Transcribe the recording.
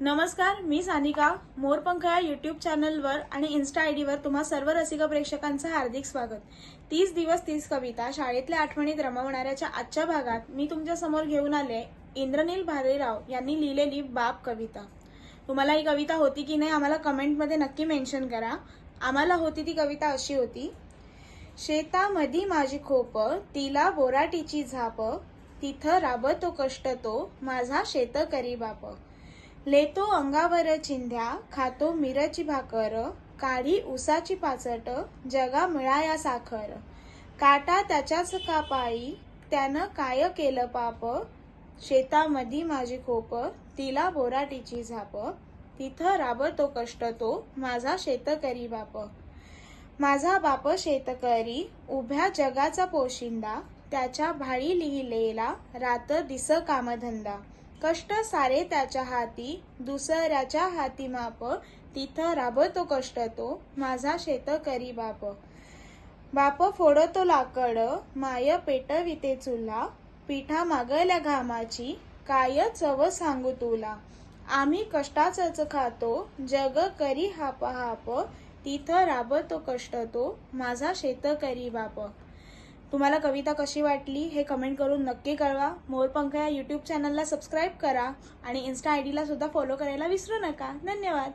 नमस्कार मी सानिका. मोरपंख या युट्यूब चॅनलवर आणि इन्स्टा आय डीवर तुम्हा सर्व रसिक प्रेक्षकांचं हार्दिक स्वागत. तीस दिवस तीस कविता शाळेतल्या आठवणीत रमवणाऱ्याच्या आजच्या भागात मी तुमच्यासमोर घेऊन आले इंद्रनील भालेराव यांनी लिहिलेली बाप कविता. तुम्हाला ही कविता होती की नाही आम्हाला कमेंटमध्ये नक्की मेन्शन करा. आम्हाला होती ती कविता अशी होती. शेतामधी माझी खोप तिला बोराटीची झाप तिथं राबतो कष्ट तो माझा शेतकरी बाप. लेतो अंगावर चिंध्या खातो मिरची भाकर काढी उसाची पाचट जगा मिळाया साखर. काटा त्याच्याच कापाई त्यानं काय केलं पाप? शेतामधी माझी खोप तिला बोराटीची झाप. तिथं राबतो कष्ट तो माझा शेतकरी बाप. माझा बाप शेतकरी उभ्या जगाचा पोशिंदा त्याच्या भाळी लिहिलेला रात दिस कामधंदा. कष्ट सारे त्याच्या हाती दुसऱ्याच्या हाती माप तिथं राबतो कष्ट तो माझा शेतकरी बाप. बाप फोडतो लाकड माय पेटविते चुला पिठा मागल्या घामाची काय चव सांगू तुला. आम्ही कष्टाचंच खातो जग करी हाप हाप तिथं राबतो कष्ट तो माझा शेतकरी बाप. तुम्हाला कविता कशी वाटली हे कमेंट करून नक्की कळवा. मोरपंख या यूट्यूब चॅनलला सबस्क्राईब करा आणि इन्स्टा आय डीला सुद्धा फॉलो करायला विसरू नका. धन्यवाद.